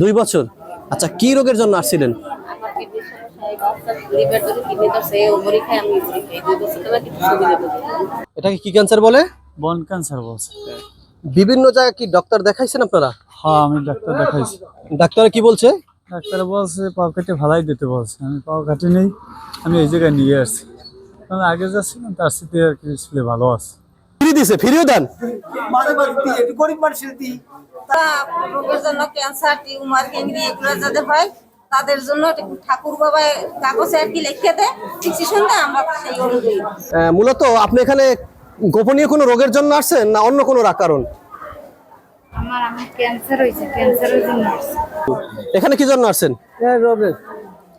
দুই বছর? আচ্ছা কি রোগের জন্য আসছিলেন? এটাকে কি ক্যান্সার বলে? বন ক্যান্সার বলছে। বিভিন্ন জায়গায় কি ডক্টর দেখাইছেন আপনারা? হ্যাঁ আমি ডাক্তার দেখাইছি। ডাক্তার কি বলছে? ডাক্তার বলছে পাও কেটে ভালাই দিতে বলছে। আমি পাও কাটি নেই আমি এই জায়গায় নিয়ে আসছি। কারণ আগে যাচ্ছিলাম তার সাথে আর কি ছিল ভালো আছে। ফ্রি দিছে ফ্রিও দেন। গরিব মানুষের দিই। রোগের জন্য ক্যান্সার টিউমার ক্যাংরি এগুলো যাদের হয় তাদের জন্য ঠাকুর বাবা কাগজে আর কি লিখে দেয় চিকিৎসা আমরা সেই অনুযায়ী। মূলত আপনি এখানে গোপনীয় কোনো রোগের জন্য আসছেন না অন্য কোনো কারণ? আমার আমার ক্যান্সার হয়েছে ক্যান্সারের জন্য। এখানে কি জন্য আসছেন? রোগের।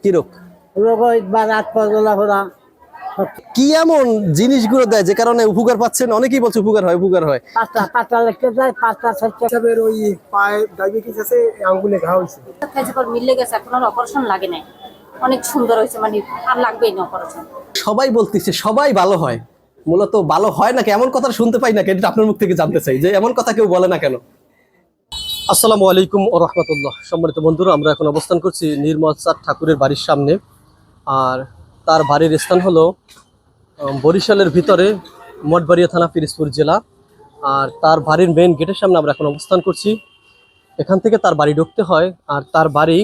কি রোগ? রোগ বা রাত পাগলা কি এমন জিনিসগুলো দেয় যে কারণে উপকার পাচ্ছেন? অনেকেই বলছে উপকার হয় উপকার হয়। পাঁচটা পাঁচটা লিখতে যায় পাঁচটা ছয়টা হিসাবের ওই পায়ে ডায়াবেটিস আছে আঙ্গুলে ঘা হয়েছে। খাইছে মিলে গেছে এখন আর অপারেশন লাগে নাই। অনেক সুন্দর হয়েছে মানে আর লাগবেই না অপারেশন সবাই বলতেছে সবাই ভালো হয়। মূলত ভালো হয় না এমন কথা শুনতে পাই না কেন আপনার মুখ থেকে জানতে চাই যে এমন কথা কেউ বলে না কেন? আসসালামু আলাইকুম ও রহমতুল্লাহ। সম্মানিত বন্ধুরা আমরা এখন অবস্থান করছি নির্মল চাঁদ ঠাকুরের বাড়ির সামনে। আর তার বাড়ির স্থান হলো বরিশালের ভিতরে মঠবাড়িয়া থানা, পিরিজপুর জেলা। আর তার বাড়ির মেন গেটের সামনে আমরা এখন অবস্থান করছি। এখান থেকে তার বাড়ি ঢুকতে হয়। আর তার বাড়ি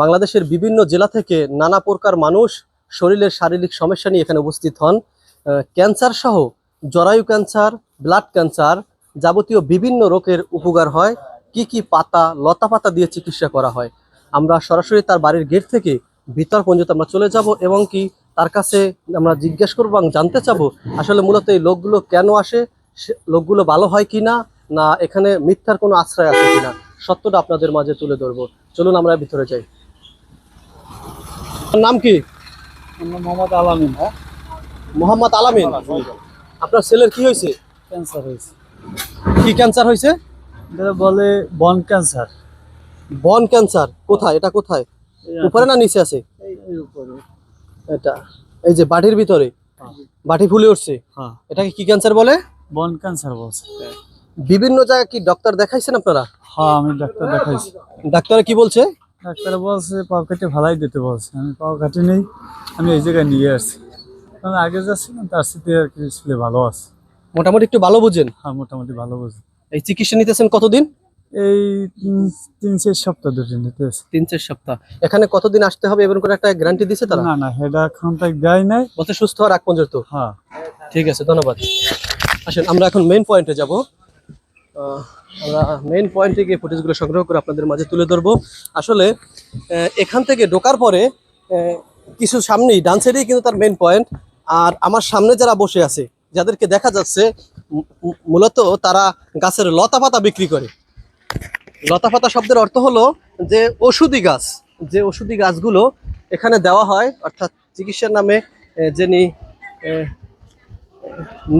বাংলাদেশের বিভিন্ন জেলা থেকে নানা প্রকার মানুষ শরীরের শারীরিক সমস্যা নিয়ে এখানে উপস্থিত হন। ক্যান্সার সহ জরায়ু ক্যান্সার ব্লাড ক্যান্সার যাবতীয় বিভিন্ন রোগের উপকার হয়। কি কি পাতা লতা পাতা দিয়ে চিকিৎসা করা হয়। আমরা সরাসরি তার বাড়ির গেট থেকে ভিতর পর্যন্ত আমরা চলে যাব এবং কি তার কাছে আমরা জিজ্ঞেস করব এবং জানতে চাবো আসলে মূলত এই লোকগুলো কেন আসে লোকগুলো ভালো হয় কিনা না না এখানে মিথ্যার কোনো আশ্রয় আছে কিনা সত্যটা আপনাদের মাঝে তুলে ধরবো। চলুন আমরা ভিতরে যাই। নাম কি? আমার মোহাম্মদ আলামিন হ্যাঁ। মোহাম্মদ আলামিন? আপনার ছেলের কি হয়েছে? ক্যান্সার হয়েছে। কি ক্যান্সার হয়েছে? বলে বন ক্যান্সার। বন ক্যান্সার কোথায়? এটা কোথায়? উপরে না নিচে আছে? এটা। এই যে বাটির ভিতরে? বাটি ফুলে উঠছে? হ্যাঁ। এটাকে কি ক্যান্সার বলে? বন ক্যান্সার বলছে। বিভিন্ন জায়গায় কি ডাক্তার দেখাইছেন আপনারা? হ্যাঁ আমি ডাক্তার দেখাইছি। ডাক্তার কি বলছে? ডাক্তার বলছে পাও কেটে ভালাই দিতে বলছে। আমি পাও কাটি নেই আমি এই জায়গায় নিয়ে আসছি। কারণ আগে যাচ্ছিলাম তার সাথে আর কি ছিল ভালো আছে। মোটামুটি একটু ভালো বুঝেন। হ্যাঁ মোটামুটি ভালো বুঝেন এই চিকিৎসা নিতেছেন কতদিন? এই তিন তিন চার সপ্তাহ দুটো নিতে তিন চার সপ্তাহ। এখানে কতদিন আসতে হবে এমন করে একটা গ্যারান্টি দিছে তারা? না না হেডা কন্ট্যাক্ট দেয় নাই। বলতে সুস্থ হওয়ার আগ পর্যন্ত? হ্যাঁ। ঠিক আছে ধন্যবাদ। আসেন আমরা এখন মেইন পয়েন্টে যাব। আমরা মেইন পয়েন্টে গিয়ে ফুটেজগুলো সংগ্রহ করে আপনাদের মাঝে তুলে ধরবো। আসলে এখান থেকে ঢোকার পরে কিছু সামনেই ডান সাইডেই কিন্তু তার মেইন পয়েন্ট আর আমার সামনে যারা বসে আছে যাদেরকে দেখা যাচ্ছে মূলত তারা গাছের লতা পাতা বিক্রি করে। লতা পাতা শব্দের অর্থ হলো যে ওষুধি গাছ, যে ওষুধি গাছগুলো এখানে দেওয়া হয়, অর্থাৎ চিকিৎসার নামে যিনি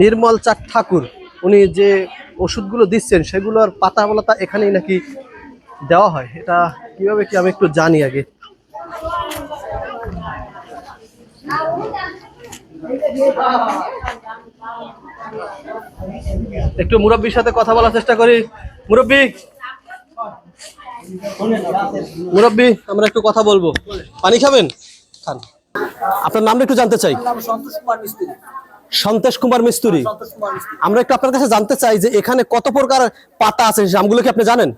নির্মল চাঁদ ঠাকুর, উনি যে ওষুধগুলো দিচ্ছেন, সেগুলোর পাতা বলতা এখানেই নাকি দেওয়া হয়। এটা কীভাবে কি আমি একটু জানি আগে। একটু মুরব্বীর সাথে কথা বলার চেষ্টা করি। মুরব্বী! মুরব্বী আমরা একটু কথা বলব। পানি খাবেন? খান। আপনার নামটা একটু জানতে চাই। সন্তোষ কুমার মিস্ত্রি। আমরা একটু আপনার কাছে জানতে চাই যে এখানে কত প্রকার পাতা আছে? নামগুলো কি আপনি জানেন?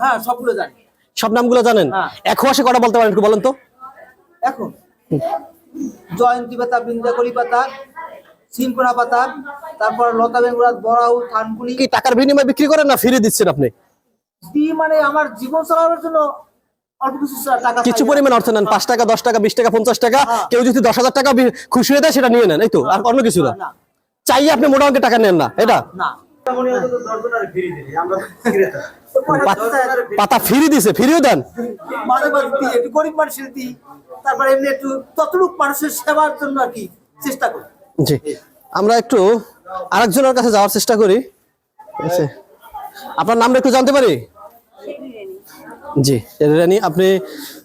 হ্যাঁ সবগুলো জানি। সব নামগুলো জানেন? হ্যাঁ। এক মাসে কটা বলতে পারেন একটু বলেন তো। এখন। জয়ন্তী পাতা বৃন্দাকলি পাতা সিনকোনা পাতা তারপর লতা বেঙ্গুরা বড়াউ থানকুনি। কি টাকার বিনিময়ে বিক্রি করেন না ফিরে দিচ্ছেন আপনি? মানে আমার জীবন চালানোর জন্য কিছু চাই। পরিমাণ অর্থ নেন পাঁচ টাকা দশ টাকা বিশ টাকা পঞ্চাশ টাকা হ্যাঁ। কেউ যদি দশ হাজার টাকা খুশি হয়ে দেয় সেটা নিয়ে নেন এই তো আর অন্য কিছু না। চাইয়ে আপনি মোটা অঙ্কের টাকা নেন না এটা? পাতা ফিরে দিছে ফিরিও দেন। একটু গরিব মানুষের দিই তারপর এমনি একটু ততটুক মানুষের সেবার জন্য আর কি চেষ্টা করি। জি। আমরা একটু আরেকজনের কাছে যাওয়ার চেষ্টা করি। আপনার নামটা একটু জানতে পারি? জি রানী আপনি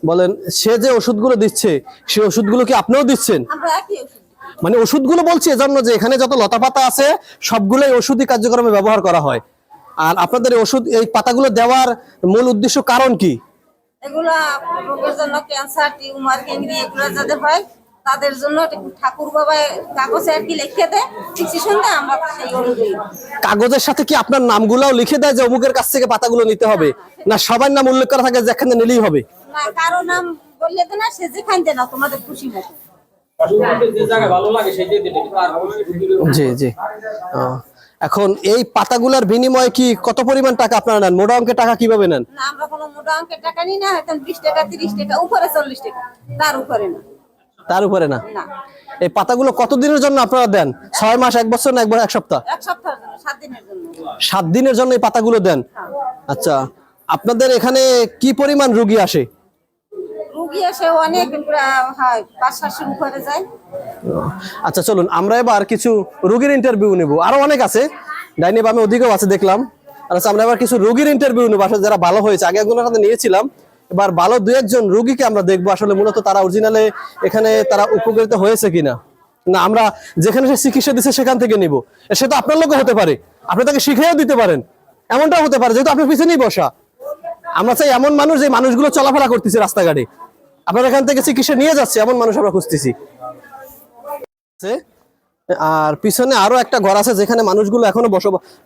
বলেন সে যে ওষুধগুলো দিচ্ছে সেই ওষুধগুলো কি আপনিও দিচ্ছেন। মানে ওষুধগুলো বলছি এজন্য যে এখানে যত লতা পাতা আছে সবগুলোই ওষুধি কার্যক্রমে ব্যবহার করা হয়। আর আপনাদের ওষুধ এই পাতাগুলো দেওয়ার মূল উদ্দেশ্য কারণ কি? এগুলা রোগের জন্য ক্যান্সার টিউমার ক্যাংরি এগুলো যাদের হয় তাদের জন্য ঠাকুর বাবা কাগজে আর কি লিখে দেয় আমরা সেই অনুযায়ী। কাগজের সাথে কি আপনার নামগুলাও লিখে দেয় যে অমুকের কাছ থেকে পাতাগুলো নিতে হবে? না সবার নাম উল্লেখ করা থাকে যেখানে নিলেই হবে? না কারও নাম বললে তো না সে যেখান না তোমাদের খুশি মতো জি জি। এখন এই পাতাগুলোর বিনিময়ে কি কত পরিমাণ টাকা আপনারা নেন? মোটা অঙ্কের টাকা কীভাবে নেন? না আমরা কোনো মোটা অঙ্কের টাকা নিই না হয়তো বিশ টাকা তিরিশ টাকা উপরে চল্লিশ টাকা তার উপরে না। তার উপরে না? এই পাতাগুলো কতদিনের জন্য আপনারা দেন? ছয় মাস এক বছর না একবার এক সপ্তাহ? সাত দিনের জন্য। এই পাতাগুলো দেন? আচ্ছা আপনাদের এখানে কি পরিমাণ রুগী আসে? হয় আচ্ছা চলুন আমরা এবার কিছু রুগীর ইন্টারভিউ নেব। আরও অনেক আছে। ডাইনি বামে ওদিকেও আছে দেখলাম। আচ্ছা আমরা এবার কিছু রোগীর ইন্টারভিউ নেব। আসলে যারা ভালো হয়েছে আগে একজনের সাথে নিয়েছিলাম। এবার ভালো দু একজন রুগীকে আমরা দেখব আসলে মূলত তারা অরিজিনালে এখানে তারা উপকৃত হয়েছে কিনা। না, আমরা যেখানে সে চিকিৎসা দিচ্ছে সেখান থেকে নিব। সে তো আপনার লোকও হতে পারে। আপনি তাকে শিখিয়েও দিতে পারেন। এমনটাও হতে পারে, যেহেতু আপনার পিছনেই বসা। আমরা চাই এমন মানুষ যে মানুষগুলো চলাফেরা করতেছে রাস্তাঘাটে। আপনার এখান থেকে চিকিৎসা নিয়ে যাচ্ছে, এমন মানুষ আমরা খুঁজতেছি। আর পিছনে আরও একটা ঘর আছে যেখানে মানুষগুলো এখনও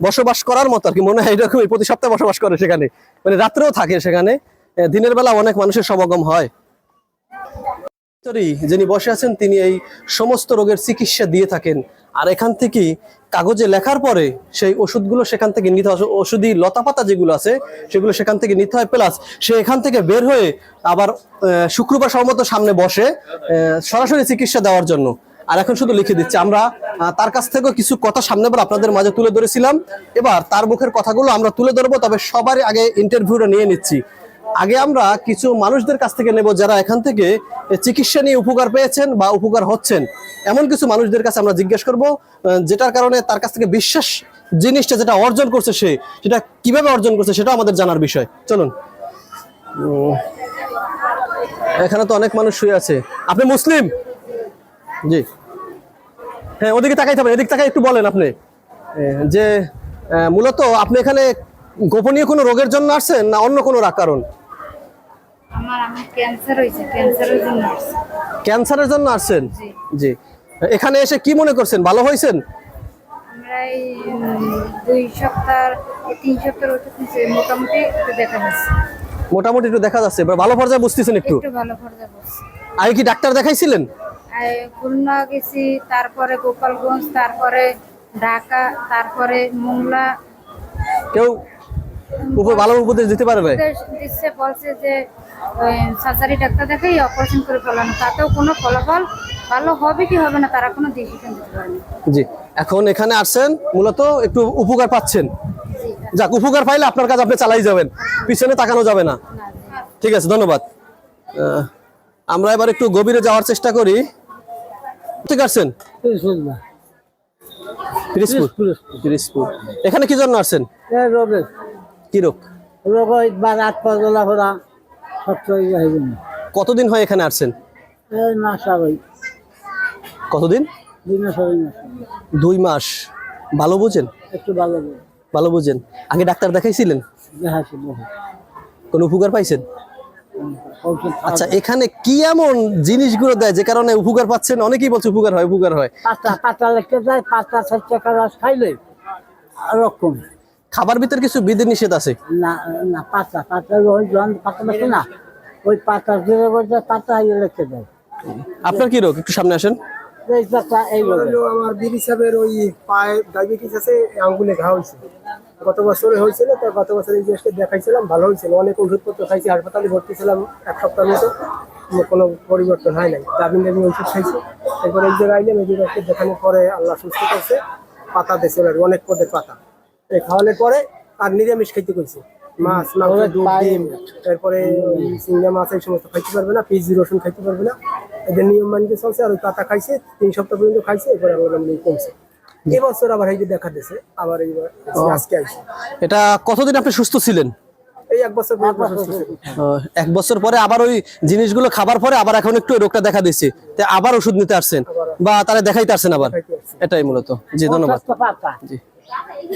বসবাস করার মতো আর কি। মনে হয় এরকমই প্রতি সপ্তাহে বসবাস করে সেখানে। মানে রাত্রেও থাকে সেখানে। দিনের বেলা অনেক মানুষের সমাগম হয়। যিনি বসে আছেন, তিনি এই সমস্ত রোগের চিকিৎসা দিয়ে থাকেন। আর এখান থেকে কাগজে লেখার পরে সেই ওষুধগুলো সেখান থেকে নিতে হয়। ওষুধি লতাপাতা যেগুলো আছে, সেগুলো সেখান থেকে নিতে হয়। প্লাস সে এখান থেকে বের হয়ে আবার শুক্রবার সম্মত সামনে বসে সরাসরি চিকিৎসা দেওয়ার জন্য। আর এখন শুধু লিখে দিচ্ছে। আমরা তার কাছ থেকেও কিছু কথা সামনে বার আপনাদের মাঝে তুলে ধরেছিলাম। এবার তার মুখের কথাগুলো আমরা তুলে ধরবো, তবে সবারই আগে ইন্টারভিউটা নিয়ে নিচ্ছি। আগে আমরা কিছু মানুষদের কাছ থেকে নেব যারা এখান থেকে চিকিৎসা নিয়ে উপকার পেয়েছেন বা উপকার হচ্ছেন। এমন কিছু মানুষদের কাছে আমরা জিজ্ঞেস করব যেটার কারণে তার কাছ থেকে বিশ্বাস জিনিসটা যেটা অর্জন করছে সে, সেটা কীভাবে অর্জন করছে সেটা আমাদের জানার বিষয়। চলুন। এখানে তো অনেক মানুষ শুয়ে আছে। আপনি মুসলিম? জি। হ্যাঁ ওদিকে তাকাই থাকবেন এদিক তাকাই একটু বলেন আপনি। যে মূলত আপনি এখানে গোপনীয় কোনো রোগের জন্য আসছেন না অন্য কোনো কারণ? আমার আমি ক্যান্সার হয়েছে ক্যান্সারের জন্য। ক্যান্সারের জন্য আসছেন? জি। এখানে এসে কি মনে করছেন? ভালো হয়েছেন? আমরা এই দুই সপ্তাহ তিন সপ্তাহ মোটামুটি একটু দেখা যাচ্ছে। মোটামুটি একটু দেখা যাচ্ছে এবার ভালো পর্যায়ে বুঝতেছেন একটু? একটু ভালো পর্যায়ে বসছে আগে কি ডাক্তার দেখাইছিলেন? খুলনা গেছি তারপরে গোপালগঞ্জ তারপরে ঢাকা তারপরে মোংলা। কেউ উপ- ভালো উপদেশ দিতে পারবে? দিচ্ছে বলছে যে সার্জারি ডাক্তার দেখাই অপারেশন করে ফেলানো তাতেও কোনো ফলাফল ভালো হবে কি হবে না তারা কোনো ডিসিশন দিতে পারেনি জি। এখন এখানে আসছেন মূলত একটু উপকার পাচ্ছেন। যাক উপকার পাইলে আপনার কাজ আপনি চালাই যাবেন। পিছনে তাকানো যাবে না। ঠিক আছে ধন্যবাদ। আমরা এবার একটু গভীরে যাওয়ার চেষ্টা করি। ঠিক আছেন এখানে কি জন্য আসছেন? কি রোগ রোগ বা রাত হরা সবসময় কতদিন হয় এখানে আসছেন? এই না সবাই কতদিন? দিনে সবাই না দুই মাস। ভালো বুঝেন? একটু ভালো ভালো বুঝেন। আগে ডাক্তার দেখাইছিলেন? কোনো উপকার পাইছেন? আচ্ছা এখানে কি এমন জিনিসগুলো দেয় যে কারণে উপকার পাচ্ছেন? অনেকেই বলছে উপকার হয় উপকার হয়। পাতা পাতা লেখতে যায় পাতা ষাট টাকা রস খাইলে রকম খাবার ভিতর কিছু বিধি নিষেধ আছে? না না পাতা পাতা ওই জন পাতা আছে না ওই পাতা জোরে বলতে পাতা ইয়ে দেয়। আপনার কি রোগ? একটু সামনে আসেন। এই পাতা এই রোগে। আমার বিড়ি সাহেবের ওই পায়ে ডায়াবেটিস আছে আঙ্গুলে ঘা হয়েছে। গত বছরে হয়েছিল তো গত বছর এই জিনিসটা দেখাইছিলাম ভালো হয়েছিল। অনেক ওষুধপত্র খাইছি হাসপাতালে ভর্তি ছিলাম এক সপ্তাহ মতো কোনো- কোনো পরিবর্তন হয় নাই। দাবি ওষুধ খাইছি। এরপরে এই জায়গায় আইলাম এই জায়গাকে দেখানোর পরে আল্লাহ সুস্থ করছে পাতা দিয়েছে ওনার অনেক পদের পাতা। খাওয়ানোর পরে আর নিরামিষ খাইতে কইছে। মাছ মাংস দুধ ডিম ওই চিংড়া মাছ এই সমস্ত খাইতে পারবে না পিজি রসুন খাইতে পারবে না। এদের নিয়ম মানিয়ে চলছে আর ওই পাতা খাইছে তিন সপ্তাহ পর্যন্ত খাইছে এরপরে আবার কমছে। এবছর আবার এই যে দেখা দিয়েছে আবার এইবার আজকে আইছে। এটা কতদিন আপনি সুস্থ ছিলেন? এই এক বছর এক বছর পরে আবার ওই জিনিসগুলো খাবার পরে আবার এখন একটু রোগটা দেখা দিচ্ছে তা আবার ওষুধ নিতে আসছেন বা তারা দেখাইতে আসছেন আবার? এটাই মূলত। জি ধন্যবাদ। জি।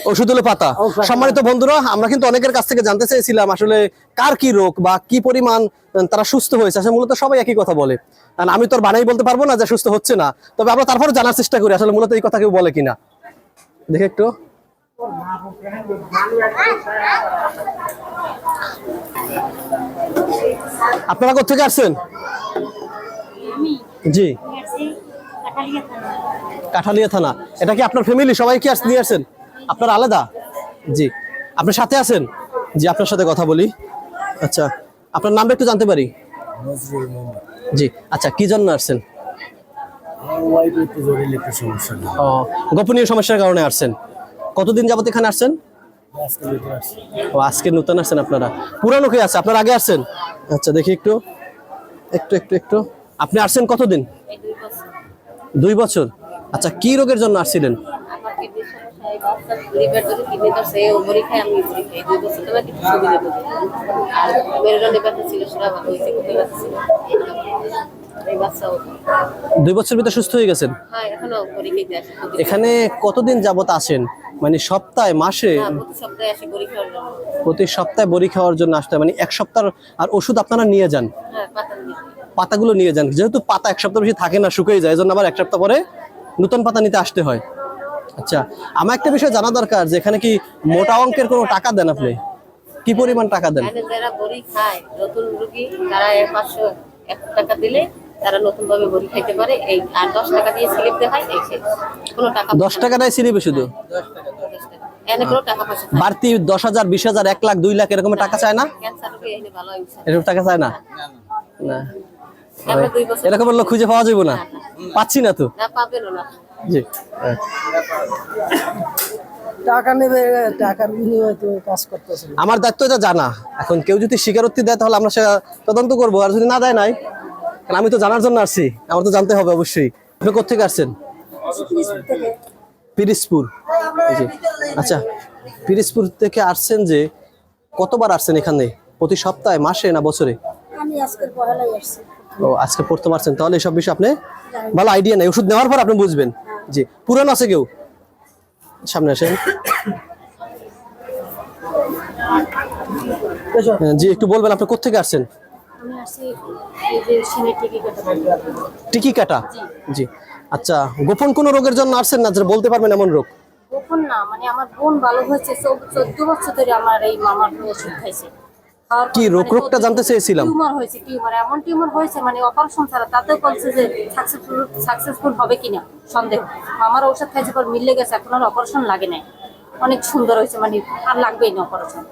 ওষুধ হলো পাতা। সম্মানিত বন্ধুরা আমরা কিন্তু অনেকের কাছ থেকে জানতে চেয়েছিলাম আসলে কার কি রোগ বা কি পরিমাণ তারা সুস্থ হয়েছে। আসলে মূলত সবাই একই কথা বলে। আমি তো আর বানাই বলতে পারব না যে সুস্থ হচ্ছে না। তবে আমরা তারপরে জানার চেষ্টা করি আসলে মূলত এই কথা কেউ বলে কিনা। দেখে একটু। আপনারা কোথেকে আসছেন? জি। কাঠালিয়া থানা। এটা কি আপনার ফ্যামিলি সবাই কি আস- নিয়ে আসছেন? আপনার আলাদা? জি। আপনার সাথে আছেন? জি আপনার সাথে কথা বলি। আচ্ছা আপনার নামটা একটু জানতে পারি? জি আচ্ছা কি জন্য আসছেন? ও গোপনীয় সমস্যার কারণে আসছেন। কতদিন যাবত এখানে আসছেন? ও আজকে নতুন আসছেন আপনারা। পুরানো কে আছে? আপনার আগে আসছেন? আচ্ছা দেখি একটু। একটু একটু একটু। আপনি আসছেন কতদিন? দুই বছর। আচ্ছা কি রোগের জন্য আসছিলেন আমার কিডনি সমস্যা এই বাচ্চা লিভার কিডনি খায় আমি খাই। দুই বছর ধরে কিছু সুবিধা পাই আর মেরুদণ্ডে ব্যথা ছিল সেটা ভালো হয়েছে কোথায় ছিল? দুই বছর ভিতরে সুস্থ হয়ে গেছেন? হ্যাঁ এখনও কতদিন যাবত আসেন? মানে সপ্তাহে মাসে? হ্যাঁ, প্রতি সপ্তাহে বড়ি খাওয়ার জন্য। জন্য আসতে মানে এক সপ্তাহ আর ওষুধ আপনারা নিয়ে যান? হ্যাঁ পাতাগুলো নিয়ে যান। যেহেতু পাতা এক সপ্তাহ বেশি থাকে না শুকিয়ে যায় এজন্য আবার এক সপ্তাহ পরে নতুন পাতা নিতে আসতে হয়। আচ্ছা আমার একটা বিষয় জানা দরকার যে এখানে কি মোটা অঙ্কের কোনো টাকা দেন আপনি? কি পরিমাণ টাকা দেন? যারা বড়ি খায় নতুন রুগী তারা পাঁচশো এক টাকা দিলে তারা নতুন ভাবে বড়ি খাইতে পারে। এই আর দশ টাকা দিয়ে স্লিপ দেখায় এই কোনো টাকা দশ সিরিবে শুধু? বাড়তি দশ হাজার বিশ হাজার এক লাখ দুই লাখ এরকম টাকা চায় না? এরকম টাকা চায় না? এরকমের লোক খুঁজে পাওয়া যাবে না? পাচ্ছি না তো? না। জি। টাকা নেবে টাকার বিনিময়ে তো কাজ করতেছে। আমার দায়িত্ব এটা জানা। এখন কেউ যদি স্বীকারোক্তি দেয় তাহলে আমরা সেটা তদন্ত করব। আর যদি না দেয় নাই কারণ আমি তো জানার জন্য আসছি। আমার তো জানতে হবে অবশ্যই। আপনি কোথেকে আসছেন? পিরিসপুর জি। আচ্ছা পিরিসপুর থেকে আসছেন যে কতবার আসছেন এখানে? প্রতি সপ্তাহে মাসে না বছরে? আমি আজকের পহেলাই আসছি। ও আজকে পড়তে পারছেন তাহলে এসব বিষয়ে আপনি ভালো আইডিয়া নেই। ওষুধ নেওয়ার পর আপনি বুঝবেন। জি পুরানো আছে কেউ? সামনে আসেন। জি একটু বলবেন আপনি কোথেকে আসছেন? যে টিকি কাটা জি। আচ্ছা গোপন কোনো রোগের জন্য আসছেন না? যেটা বলতে পারবেন এমন রোগ? গোপন না মানে আমার বোন ভালো হয়েছে চোদ্দ বছর ধরে আমার এই মামার ওষুধ খাইছে। কি পর রোগ? মানে রোগটা জানতে চেয়েছিলাম। টিউমার হয়েছে টিউমার এমন টিউমার হয়েছে মানে অপারেশন ছাড়া তাতেও বলছে যে সাকসেসফুল সাকসেসফুল হবে কিনা সন্দেহ। মামার ঔষধ খাইছে পর মিলে গেছে এখন আর অপারেশন লাগে নাই। অনেক সুন্দর হয়েছে মানে আর লাগবেই না অপারেশন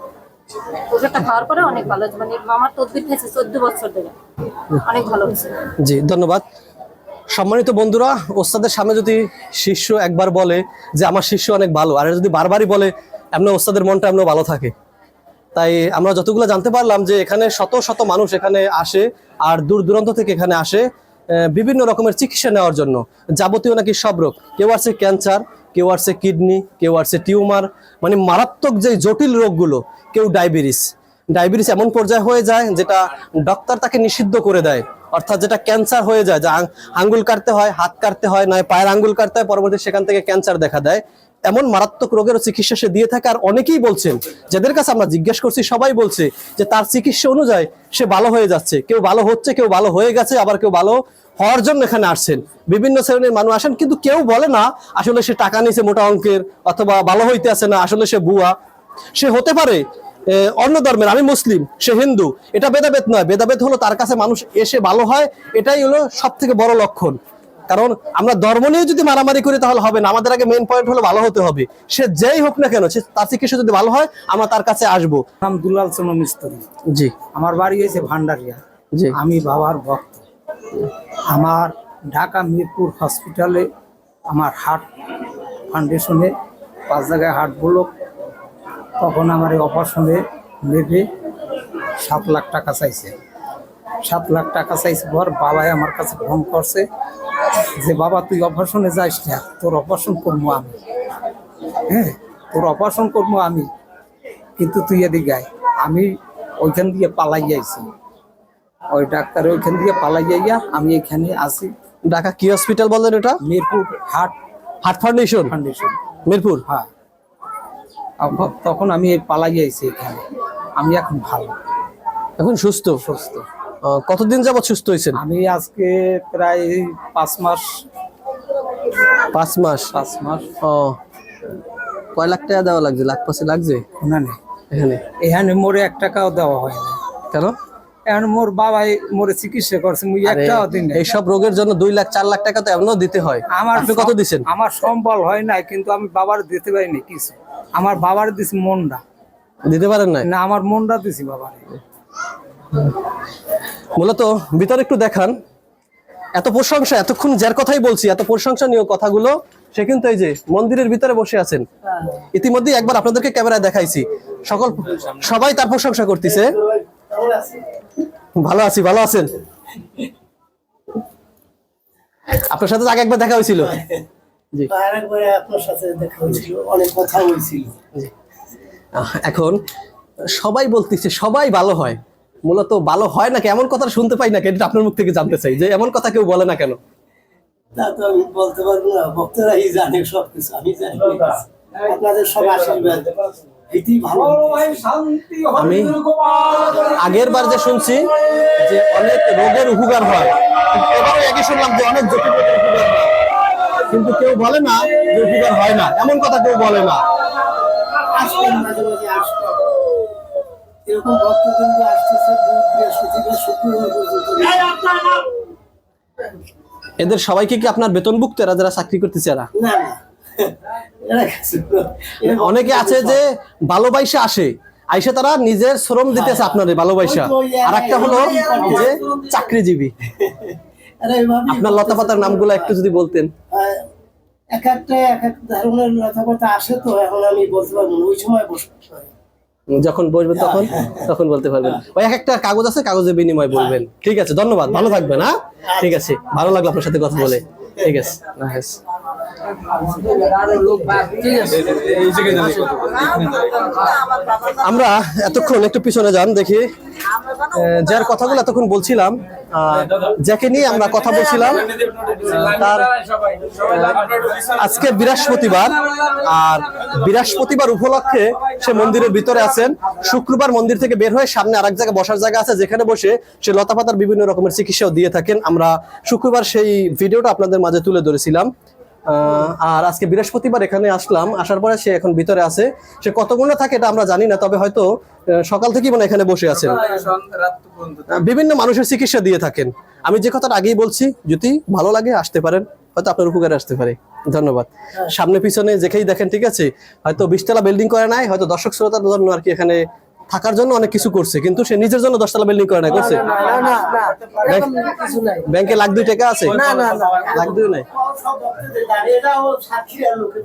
ওষুধটা খাওয়ার পরে অনেক ভালো হয়েছে মানে মামার তদবির খাইছে চোদ্দ বছর ধরে। অনেক ভালো হয়েছে। জি ধন্যবাদ। সম্মানিত বন্ধুরা ওস্তাদের সামনে যদি শিষ্য একবার বলে যে আমার শিষ্য অনেক ভালো আর যদি বারবারই বলে এমন ওস্তাদের মনটা এমন ভালো থাকে। তাই আমরা যতগুলো জানতে পারলাম যে এখানে শত শত মানুষ এখানে আসে আর দূর দূরান্ত থেকে এখানে আসে বিভিন্ন রকমের চিকিৎসা নেওয়ার জন্য। যাবতীয় নাকি সব রোগ। কেউ আসছে ক্যান্সার, কেউ আসছে কিডনি, কেউ আসছে টিউমার। মানে মারাত্মক যে জটিল রোগগুলো, কেউ ডায়াবেটিস। ডায়াবেটিস এমন পর্যায়ে হয়ে যায় যেটা ডক্টর তাকে নিষিদ্ধ করে দেয়। অর্থাৎ যেটা ক্যান্সার হয়ে যায়, যা আঙ্গুল কাটতে হয়, হাত কাটতে হয়, নয়, পায়ের আঙ্গুল কাটতে হয়, পরবর্তী সেখান থেকে ক্যান্সার দেখা দেয়। এমন মারাত্মক রোগেরও চিকিৎসা সে দিয়ে থাকে। আর অনেকেই বলছেন, যাদের কাছে আমরা জিজ্ঞেস করছি, সবাই বলছে যে তার চিকিৎসা অনুযায়ী সে ভালো হয়ে যাচ্ছে। কেউ ভালো হচ্ছে, কেউ ভালো হয়ে গেছে, আবার কেউ ভালো হওয়ার জন্য এখানে আসছেন। বিভিন্ন শ্রেণির মানুষ আসেন, কিন্তু কেউ বলে না, আসলে সে টাকা নিছে মোটা অঙ্কের, অথবা ভালো হইতে আসে না, আসলে সে বুয়া। সে হতে পারে অন্য ধর্মের, আমি মুসলিম, সে হিন্দু। এটা ভেদাভেদ নয়, ভেদাভেদ হলো তার কাছে মানুষ এসে ভালো হয়, এটাই হলো সব থেকে বড় লক্ষণ। কারণ আমরা ধর্ম নিয়ে যদি মারামারি করি তাহলে হবে না। আমাদের আগে মেন পয়েন্ট হলো ভালো হতে হবে। সে যেই হোক না কেন সে তার চিকিৎসা যদি ভালো হয় আমরা তার কাছে আসব। নাম দুলাল সোনা মিস্ত্রি। জি। আমার বাড়ি হয়েছে ভান্ডারিয়া। জি। আমি বাবার ভক্ত। আমার ঢাকা মিরপুর হসপিটালে আমার হার্ট ফাউন্ডেশনে পাঁচ জায়গায় হার্ট ব্লক তখন আমার এই অপারেশনে নেবে সাত লাখ টাকা চাইছে। সাত লাখ টাকা চাইছে পর বাবাই আমার কাছে ফোন করছে যে বাবা তুই অপারেশনে যাইস না তোর অপারেশন করব আমি। হ্যাঁ তোর অপারেশন করব আমি কিন্তু তুই এদিকে আয়। আমি ওইখান দিয়ে পালাই যাইছি ওই ডাক্তার ওইখান দিয়ে পালাই যাইয়া আমি এখানে আসি ঢাকা কি হসপিটাল বলেন এটা? Mirpur heart heart foundation foundation Mirpur? হ্যাঁ। তখন আমি পালাই আইছি এখানে। আমি এখন ভালো। এখন সুস্থ? সুস্থ। কতদিন যাবত সুস্থ হয়েছেন আমি আজকে প্রায় পাঁচ মাস। পাঁচ মাস? পাঁচ মাস। ও। কয় লাখ টাকা দেওয়া লাগছে? লাখ পাঁচে লাগছে? ওখানে এখানে? এখানে মোরে এক টাকাও দেওয়া হয় না। কেন? এখন মোর বাবাই মোরে চিকিৎসা করছে মুই একটাও দিন নাই। এইসব রোগের জন্য দুই লাখ চার লাখ টাকা তো এমনও দিতে হয়। আমার আপনি কত দিছেন? আমার সম্বল হয় নাই কিন্তু আমি বাবার দিতে পারিনি কিছু। আমার বাবার দিছি মনটা। দিতে পারেন না না আমার মনটা দিছি বাবার। মূলত ভিতরে একটু দেখান। এত প্রশংসা এতক্ষণ যার কথাই বলছি এত প্রশংসা প্রশংসনীয় কথাগুলো সে কিন্তু এই যে মন্দিরের ভিতরে বসে আছেন। ইতিমধ্যে একবার আপনাদেরকে ক্যামেরায় দেখাইছি। সকল সবাই তার প্রশংসা করতেছে। ভালো আছি ভালো আছেন? আপনার সাথে আগে একবার দেখা হয়েছিল। এখন সবাই বলতেছে সবাই ভালো হয়। মূলত ভালো হয় নাকি? এমন কথা শুনতে পাই না এটা আপনার মুখ থেকে জানতে চাই যে এমন কথা কেউ বলে না কেন? তা তো আমি বলতে পারব না। ভক্তরাই জানে সবকিছু আমি জানি। আপনাদের সব আশীর্বাদ। আমি আগের বার যে শুনছি যে অনেক রোগের উপকার হয় এবারে একই শুনলাম যে অনেক জটিল উপকার হয়। কিন্তু কেউ বলে না যে উপকার হয় না। এমন কথা কেউ বলে না। আসবেন মাঝে মাঝে আসবেন। এরকম ভক্ত কিন্তু আসতেছে বৃহস্পতিবার শুক্রবার পর্যন্ত। এদের সবাইকে কি আপনার বেতনভুক্ত? এরা যারা চাকরি করতেছে এরা? না অনেকে আছে যে ভালোবাসা আসে আইসে তারা নিজের শ্রম দিতেছে আপনার ভালোবাসা আর একটা হলো যে চাকরিজীবী। আপনার লতা পাতার নামগুলো একটু যদি বলতেন। এক একটা এক এক ধরনের কথাবার্তা আসে তো এখন আমি বলতে পারব ওই সময় বসে যখন বসবেন তখন তখন বলতে পারবেন। ওই এক একটা কাগজ আছে কাগজের বিনিময় বলবেন। ঠিক আছে ধন্যবাদ ভালো থাকবেন হ্যাঁ? ঠিক আছে ভালো লাগল আপনার সাথে কথা বলে। ঠিক আছে। আমরা এতক্ষণ একটু পিছনে যান, দেখি। যার কথাগুলো এতক্ষণ বলছিলাম যাকে নিয়ে আমরা কথা বলছিলাম তার আজকে বৃহস্পতিবার, আর বৃহস্পতিবার উপলক্ষে সে মন্দিরের ভিতরে আছেন। শুক্রবার মন্দির থেকে বের হয়ে সামনে আরেক জায়গায় বসার জায়গা আছে, যেখানে বসে সে লতা পাতার বিভিন্ন রকমের চিকিৎসাও দিয়ে থাকেন। আমরা শুক্রবার সেই ভিডিওটা আপনাদের মাঝে তুলে ধরেছিলাম। আর আজকে বৃহস্পতিবার এখানে আসলাম। আসার পরে সে এখন ভিতরে আছে। সে কত গুণে থাকে এটা আমরা জানি না তবে হয়তো সকাল থেকেই মানে এখানে বসে আছেন বিভিন্ন মানুষের চিকিৎসা দিয়ে থাকেন। আমি যে কথাটা আগেই বলছি যদি ভালো লাগে আসতে পারেন হয়তো আপনার উপকারে আসতে পারে। ধন্যবাদ। সামনে পিছনে যেখানেই দেখেন ঠিক আছে? হয়তো বিশতলা বিল্ডিং করে নাই হয়তো দর্শক শ্রোতার জন্য আর কি এখানে থাকার জন্য অনেক কিছু করছে কিন্তু সে নিজের জন্য দশতলা বিল্ডিং করে করছে? না নাই। ব্যাংকে লাখ দুই টাকা আছে। লাখ দুই নাই?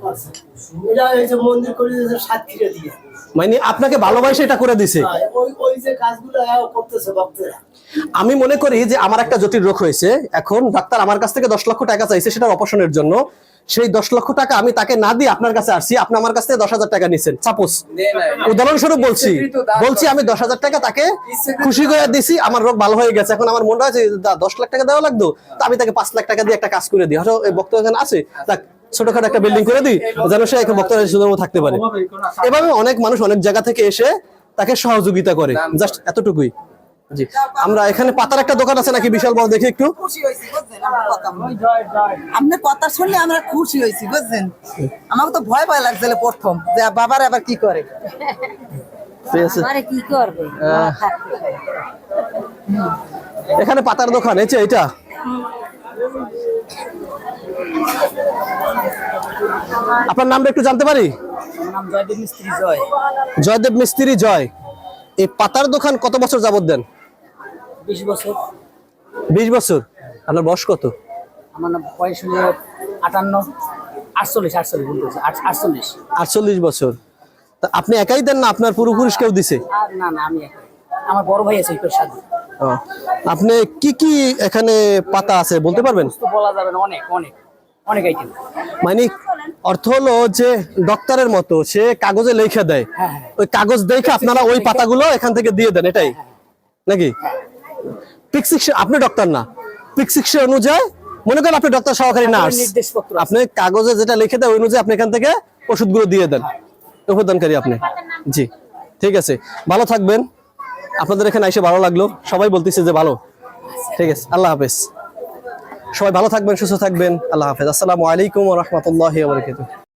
করছে মানে আপনাকে ভালোবাসে এটা করে দিছে? আমি মনে করি যে আমার একটা জটিল রোগ হয়েছে। এখন ডাক্তার আমার কাছ থেকে দশ লক্ষ টাকা চাইছে সেটা অপারেশনের জন্য। সেই দশ লক্ষ টাকা আমি তাকে না দিয়ে আপনার কাছে আসছি আপনি আমার কাছ থেকে দশ হাজার টাকা নিচ্ছেন। সাপোজ উদাহরণস্বরূপ বলছি বলছি আমি দশ হাজার টাকা তাকে খুশি করে দিছি আমার রোগ ভালো হয়ে গেছে এখন আমার মনে হয় যে দশ লাখ টাকা দেওয়া লাগতো? তো আমি তাকে পাঁচ লাখ টাকা দিয়ে একটা কাজ করে দিই। হয়তো এই বক্তব্য এখানে আছে। ছোটখাটো একটা বিল্ডিং করে দিই যেন সে এখানে বক্তব্য সুন্দর থাকতে পারে। এভাবে অনেক মানুষ অনেক জায়গা থেকে এসে তাকে সহযোগিতা করে। জাস্ট এতটুকুই। জি। আমরা এখানে পাতার একটা দোকান আছে নাকি? বিশাল বড় দেখি একটু। খুশি হয়েছি বুঝছেন? আমার কথা শুনলে আমরা খুশি হয়েছি বুঝছেন? আমাকে তো ভয় ভয় লাগছিল প্রথম যে বাবার আবার কি করে? কি করবে? এখানে পাতার দোকান এই এটা। আপনার নামটা একটু জানতে পারি? জয়দেব মিস্ত্রি জয়। জয়দেব মিস্ত্রি জয়। এই পাতার দোকান কত বছর যাবত দেন? বিশ বছর। বিশ বছর? আপনার বয়স কত? আমার বয়স হলো আটান্ন আটচল্লিশ আটচল্লিশ বলতেছে আটচল্লিশ। আটচল্লিশ বছর। তা আপনি একাই দেন না আপনার পুরোপুরুষ কেউ দিছে? না না আমি একাই। আমার বড় ভাই আছে ওইটার সাথে আপনি কি কি এখানে পাতা আছে বলতে পারবেন? তো বলা যাবে না অনেক অনেক অনেক আইটেম মানে অর্থ হলো যে ডক্টরের মতো সে কাগজে লেখা দেয়। হ্যাঁ, হ্যাঁ। ওই কাগজ দেখে আপনারা ওই পাতাগুলো এখান থেকে দিয়ে দেন এটাই। নাকি? প্রিসক্রিপশন আপনি ডক্টর না। প্রিসক্রিপশন অনুযায়ী মনে করেন আপনি ডক্টর সহকারী নার্স আপনি কাগজে যেটা লিখে দেয় ওই অনুযায়ী আপনি এখান থেকে ওষুধগুলো দিয়ে দেন। উপাদানকারী আপনি। জি। ঠিক আছে। ভালো থাকবেন। আপনাদের এখানে এসে ভালো লাগল। সবাই বলতেছে যে ভালো। ঠিক আছে। আল্লাহ হাফেজ। সবাই ভালো থাকবেন সুস্থ থাকবেন। আল্লাহ হাফেজ। আসসালামু আলাইকুম রহমতুল্লাহ বারকাতুহ।